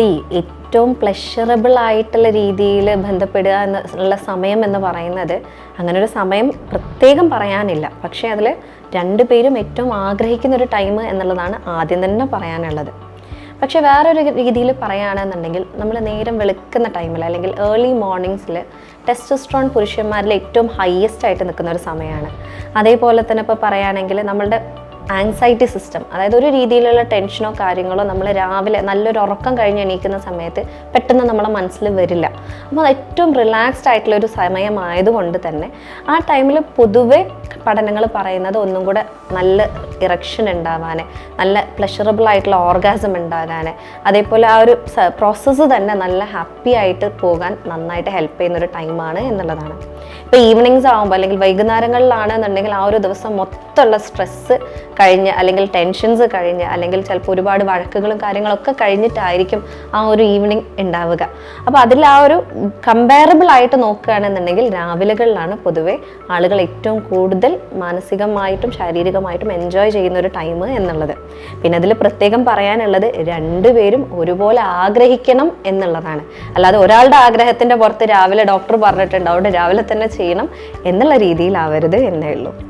C ഏറ്റവും pleasurable ആയിട്ടുള്ള രീതിയിൽ ബന്ധപ്പെടുക എന്നുള്ള സമയം എന്ന് പറയുന്നത് അങ്ങനൊരു സമയം പ്രത്യേകം പറയാനില്ല. പക്ഷേ അതിൽ രണ്ടുപേരും ഏറ്റവും ആഗ്രഹിക്കുന്ന ഒരു ടൈം എന്നുള്ളതാണ് ആദ്യം തന്നെ പറയാനുള്ളത്. പക്ഷേ വേറൊരു രീതിയിൽ പറയുകയാണെന്നുണ്ടെങ്കിൽ നമ്മൾ നേരം വെളുക്കുന്ന ടൈമിൽ അല്ലെങ്കിൽ ഏർലി മോർണിംഗ്സിൽ ടെസ്റ്റോസ്ട്രോൺ പുരുഷന്മാരിൽ ഏറ്റവും ഹയസ്റ്റ് ആയിട്ട് നിൽക്കുന്ന ഒരു സമയമാണ്. അതേപോലെ തന്നെ ഇപ്പോൾ പറയുകയാണെങ്കിൽ നമ്മളുടെ ആങ്സൈറ്റി സിസ്റ്റം അതായത് ഒരു രീതിയിലുള്ള ടെൻഷനോ കാര്യങ്ങളോ നമ്മൾ രാവിലെ നല്ലൊരു ഉറക്കം കഴിഞ്ഞ് എണീക്കുന്ന സമയത്ത് പെട്ടെന്ന് നമ്മുടെ മനസ്സിൽ വരില്ല. അപ്പോൾ അത് ഏറ്റവും റിലാക്സ്ഡ് ആയിട്ടുള്ള ഒരു സമയമായതുകൊണ്ട് തന്നെ ആ ടൈമിൽ പൊതുവെ പഠനങ്ങൾ പറയുന്നത് ഒന്നും കൂടെ നല്ല ഇറക്ഷൻ ഉണ്ടാവാൻ നല്ല പ്ലഷറബിൾ ആയിട്ടുള്ള ഓർഗാസം ഉണ്ടാകാൻ അതേപോലെ ആ ഒരു പ്രോസസ്സ് തന്നെ നല്ല ഹാപ്പി ആയിട്ട് പോകാൻ നന്നായിട്ട് ഹെൽപ്പ് ചെയ്യുന്ന ഒരു ടൈമാണ് എന്നുള്ളതാണ്. ഇപ്പോൾ ഈവനിങ്സ് ആകുമ്പോൾ അല്ലെങ്കിൽ വൈകുന്നേരങ്ങളിലാണെന്നുണ്ടെങ്കിൽ ആ ഒരു ദിവസം മൊത്തമുള്ള സ്ട്രെസ്സ് കഴിഞ്ഞ് അല്ലെങ്കിൽ ടെൻഷൻസ് കഴിഞ്ഞ് അല്ലെങ്കിൽ ചിലപ്പോൾ ഒരുപാട് വഴക്കുകളും കാര്യങ്ങളൊക്കെ കഴിഞ്ഞിട്ടായിരിക്കും ആ ഒരു ഈവനിങ് ഉണ്ടാവുക. അപ്പോൾ അതിൽ ആ ഒരു കമ്പയറബിൾ ആയിട്ട് നോക്കുകയാണെന്നുണ്ടെങ്കിൽ രാവിലെകളിലാണ് പൊതുവെ ആളുകൾ ഏറ്റവും കൂടുതൽ മാനസികമായിട്ടും ശാരീരികമായിട്ടും എൻജോയ് ചെയ്യുന്ന ഒരു ടൈം എന്നുള്ളത്. പിന്നെ അതിൽ പ്രത്യേകം പറയാനുള്ളത് രണ്ടുപേരും ഒരുപോലെ ആഗ്രഹിക്കണം എന്നുള്ളതാണ്. അല്ലാതെ ഒരാളുടെ ആഗ്രഹത്തിന്റെ പുറത്ത് രാവിലെ ഡോക്ടർ പറഞ്ഞിട്ടുണ്ട് അവിടെ രാവിലെ തന്നെ ചെയ്യണം എന്നുള്ള രീതിയിലാവരുത് എന്നേ ഉള്ളൂ.